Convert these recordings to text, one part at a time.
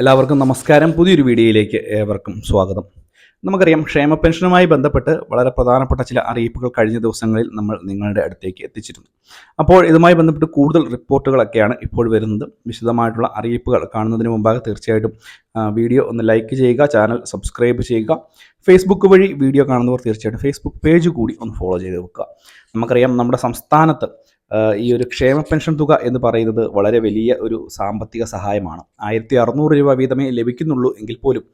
എല്ലാവർക്കും നമസ്കാരം. പുതിയൊരു വീഡിയോയിലേക്ക് ഏവർക്കും സ്വാഗതം. നമുക്കറിയാം ക്ഷേമ പെൻഷനുമായി ബന്ധപ്പെട്ട് വളരെ പ്രധാനപ്പെട്ട ചില അറിയിപ്പുകൾ കഴിഞ്ഞ ദിവസങ്ങളിൽ നമ്മൾ നിങ്ങളുടെ അടുത്തേക്ക് എത്തിച്ചിരുന്നു. അപ്പോൾ ഇതുമായി ബന്ധപ്പെട്ട് കൂടുതൽ റിപ്പോർട്ടുകളൊക്കെയാണ് ഇപ്പോൾ വരുന്നത്. വിശദമായിട്ടുള്ള അറിയിപ്പുകൾ കാണുന്നതിന് മുമ്പാകെ തീർച്ചയായിട്ടും വീഡിയോ ഒന്ന് ലൈക്ക് ചെയ്യുക ചാനൽ സബ്സ്ക്രൈബ് ചെയ്യുക. ഫേസ്ബുക്ക് വഴി വീഡിയോ കാണുന്നവർ തീർച്ചയായിട്ടും ഫേസ്ബുക്ക് പേജ് കൂടി ഒന്ന് ഫോളോ ചെയ്ത് വെക്കുക. നമുക്കറിയാം നമ്മുടെ സംസ്ഥാനത്ത് ഈ ഒരു ക്ഷേമ പെൻഷൻ തുക എന്ന് പറയുന്നത് വളരെ വലിയ ഒരു സാമ്പത്തിക സഹായമാണ്. ആയിരത്തി അറുന്നൂറ് രൂപ വീതമേ ലഭിക്കുന്നുള്ളൂ എങ്കിൽ പോലും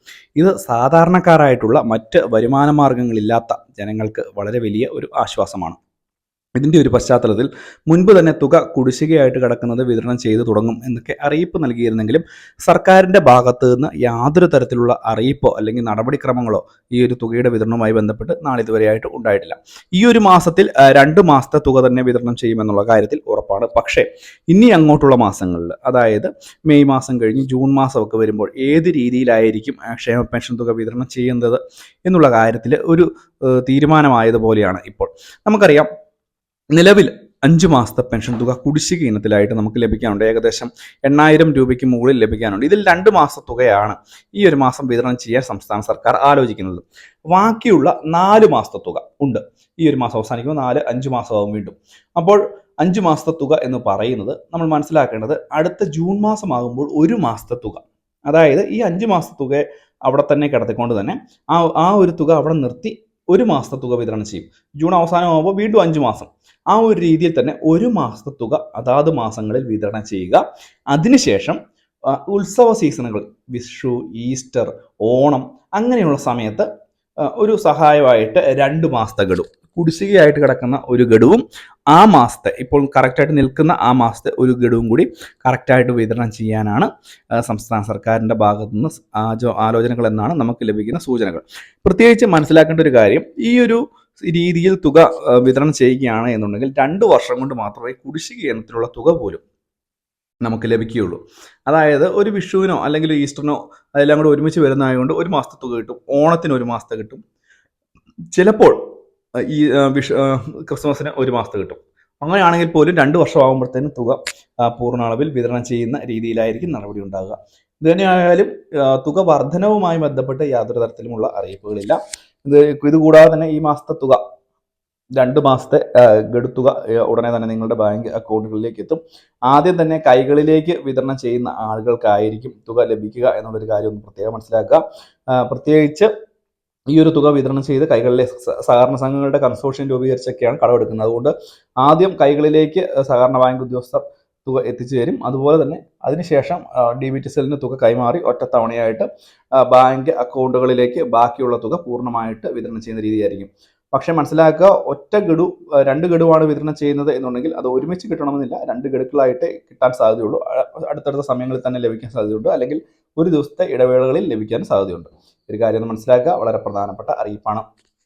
ഇത് സാധാരണക്കാരായിട്ടുള്ള മറ്റ് വരുമാന മാർഗങ്ങളില്ലാത്ത ജനങ്ങൾക്ക് വളരെ വലിയ ഒരു ആശ്വാസമാണ്. ഇതിന്റെ ഒരു പശ്ചാത്തലത്തിൽ മുൻപ് തന്നെ തുക കുടിശ്ശികയായിട്ട് കിടക്കുന്നത് വിതരണം ചെയ്തു തുടങ്ങും എന്നൊക്കെ അറിയിപ്പ് നൽകിയിരുന്നെങ്കിലും സർക്കാരിന്റെ ഭാഗത്തു നിന്ന് യാതൊരു തരത്തിലുള്ള അറിയിപ്പോ അല്ലെങ്കിൽ നടപടിക്രമങ്ങളോ ഈ ഒരു തുകയുടെ വിതരണവുമായി ബന്ധപ്പെട്ട് നാളിതുവരെയായിട്ട് ഉണ്ടായിട്ടില്ല. ഈ ഒരു മാസത്തിൽ രണ്ട് മാസത്തെ തുക തന്നെ വിതരണം ചെയ്യുമെന്നുള്ള കാര്യത്തിൽ ഉറപ്പാണ്. പക്ഷേ ഇനി അങ്ങോട്ടുള്ള മാസങ്ങളിൽ അതായത് മെയ് മാസം കഴിഞ്ഞ് ജൂൺ മാസമൊക്കെ വരുമ്പോൾ ഏത് രീതിയിലായിരിക്കും ക്ഷേമ പെൻഷൻ തുക വിതരണം ചെയ്യുന്നത് എന്നുള്ള കാര്യത്തിൽ ഒരു തീരുമാനമായതുപോലെയാണ് ഇപ്പോൾ. നമുക്കറിയാം നിലവിൽ അഞ്ച് മാസത്തെ പെൻഷൻ തുക കുടിശ്ശിക ഇനത്തിലായിട്ട് നമുക്ക് ലഭിക്കാനുണ്ട്. ഏകദേശം എണ്ണായിരം രൂപയ്ക്ക് മുകളിൽ ലഭിക്കാനുണ്ട്. ഇതിൽ രണ്ട് മാസ തുകയാണ് ഈ ഒരു മാസം വിതരണം ചെയ്യാൻ സംസ്ഥാന സർക്കാർ ആലോചിക്കുന്നത്. ബാക്കിയുള്ള നാല് മാസത്തെ തുക ഉണ്ട്. ഈ ഒരു മാസം അവസാനിക്കുമ്പോൾ നാല് അഞ്ച് മാസമാകും വീണ്ടും. അപ്പോൾ അഞ്ച് മാസത്തെ തുക എന്ന് പറയുന്നത് നമ്മൾ മനസ്സിലാക്കേണ്ടത് അടുത്ത ജൂൺ മാസമാകുമ്പോൾ ഒരു മാസത്തെ തുക. അതായത് ഈ അഞ്ച് മാസത്തെ തുക അവിടെ തന്നെ കിടത്തിക്കൊണ്ട് തന്നെ ആ ആ ഒരു തുക അവിടെ നിർത്തി ഒരു മാസത്തെ തുക വിതരണം ചെയ്യും. ജൂൺ അവസാനമാകുമ്പോൾ വീണ്ടും അഞ്ച് മാസം. ആ ഒരു രീതിയിൽ തന്നെ ഒരു മാസത്തെ തുക അതാത് മാസങ്ങളിൽ വിതരണം ചെയ്യുക. അതിനുശേഷം ഉത്സവ സീസണുകൾ വിഷു ഈസ്റ്റർ ഓണം അങ്ങനെയുള്ള സമയത്ത് ഒരു സഹായമായിട്ട് രണ്ട് മാസത്തെ ഗഡു. കുടിശ്ശികയായിട്ട് കിടക്കുന്ന ഒരു ഗഡുവും ആ മാസത്തെ ഇപ്പോൾ കറക്റ്റായിട്ട് നിൽക്കുന്ന ആ മാസത്തെ ഒരു ഗഡുവും കൂടി കറക്റ്റായിട്ട് വിതരണം ചെയ്യാനാണ് സംസ്ഥാന സർക്കാരിന്റെ ഭാഗത്തു നിന്ന് ആലോചനകൾ എന്നാണ് നമുക്ക് ലഭിക്കുന്ന സൂചനകൾ. പ്രത്യേകിച്ച് മനസ്സിലാക്കേണ്ട ഒരു കാര്യം ഈ ഒരു രീതിയിൽ തുക വിതരണം ചെയ്യുകയാണ് എന്നുണ്ടെങ്കിൽ രണ്ട് വർഷം കൊണ്ട് മാത്രമേ കുടിശ്ശിക ഇനത്തിലുള്ള തുക പോലും നമുക്ക് ലഭിക്കുകയുള്ളൂ. അതായത് ഒരു വിഷുവിനോ അല്ലെങ്കിൽ ഈസ്റ്ററിനോ അതെല്ലാം കൂടെ ഒരുമിച്ച് വരുന്നതായതുകൊണ്ട് ഒരു മാസത്തെ തുക കിട്ടും ഓണത്തിന് ഒരു മാസത്തെ കിട്ടും. ചിലപ്പോൾ ഈ വിഷ ക്രിസ്മസിന് ഒരു മാസത്തെ കിട്ടും. അങ്ങനെയാണെങ്കിൽ പോലും രണ്ട് വർഷമാകുമ്പോഴത്തേനും തുക പൂർണ അളവിൽ വിതരണം ചെയ്യുന്ന രീതിയിലായിരിക്കും നടപടി ഉണ്ടാകുക ഇത് തന്നെയായാലും തുക വർധനവുമായി ബന്ധപ്പെട്ട് യാതൊരു തരത്തിലുമുള്ള അറിയിപ്പുകളില്ല. ഇത് ഇതുകൂടാതെ തന്നെ ഈ മാസത്തെ തുക രണ്ട് മാസത്തെ ഗഡുത്തുക ഉടനെ തന്നെ നിങ്ങളുടെ ബാങ്ക് അക്കൗണ്ടുകളിലേക്ക് എത്തും. ആദ്യം തന്നെ കൈകളിലേക്ക് വിതരണം ചെയ്യുന്ന ആളുകൾക്കായിരിക്കും തുക ലഭിക്കുക എന്നുള്ളൊരു കാര്യം ഒന്ന് പ്രത്യേകം മനസ്സിലാക്കുക. പ്രത്യേകിച്ച് ഈ ഒരു തുക വിതരണം ചെയ്ത് കൈകളിലെ സഹകരണ സംഘങ്ങളുടെ കൺസോർഷ്യം രൂപീകരിച്ചൊക്കെയാണ് കടമെടുക്കുന്നത്. അതുകൊണ്ട് ആദ്യം കൈകളിലേക്ക് സഹകരണ ബാങ്ക് ഉദ്യോഗസ്ഥർ തുക എത്തിച്ചു തരും. അതുപോലെ തന്നെ അതിനുശേഷം ഡി ബി ടി സെല്ലിന് തുക കൈമാറി ഒറ്റത്തവണയായിട്ട് ബാങ്ക് അക്കൗണ്ടുകളിലേക്ക് ബാക്കിയുള്ള തുക പൂർണമായിട്ട് വിതരണം ചെയ്യുന്ന രീതിയായിരിക്കും. പക്ഷേ മനസ്സിലാക്കുക ഒറ്റ ഗഡു രണ്ട് ഗഡുവാണ് വിതരണം ചെയ്യുന്നത് എന്നുണ്ടെങ്കിൽ അത് ഒരുമിച്ച് കിട്ടണമെന്നില്ല. രണ്ട് ഗഡുക്കളായിട്ട് കിട്ടാൻ സാധ്യതയുള്ളൂ. അടുത്തടുത്ത സമയങ്ങളിൽ തന്നെ ലഭിക്കാൻ സാധ്യതയുണ്ട്. അല്ലെങ്കിൽ ഒരു ദിവസത്തെ ഇടവേളകളിൽ ലഭിക്കാൻ സാധ്യതയുണ്ട്. ഒരു കാര്യം മനസ്സിലാക്കുക. വളരെ പ്രധാനപ്പെട്ട അറിയിപ്പാണ്.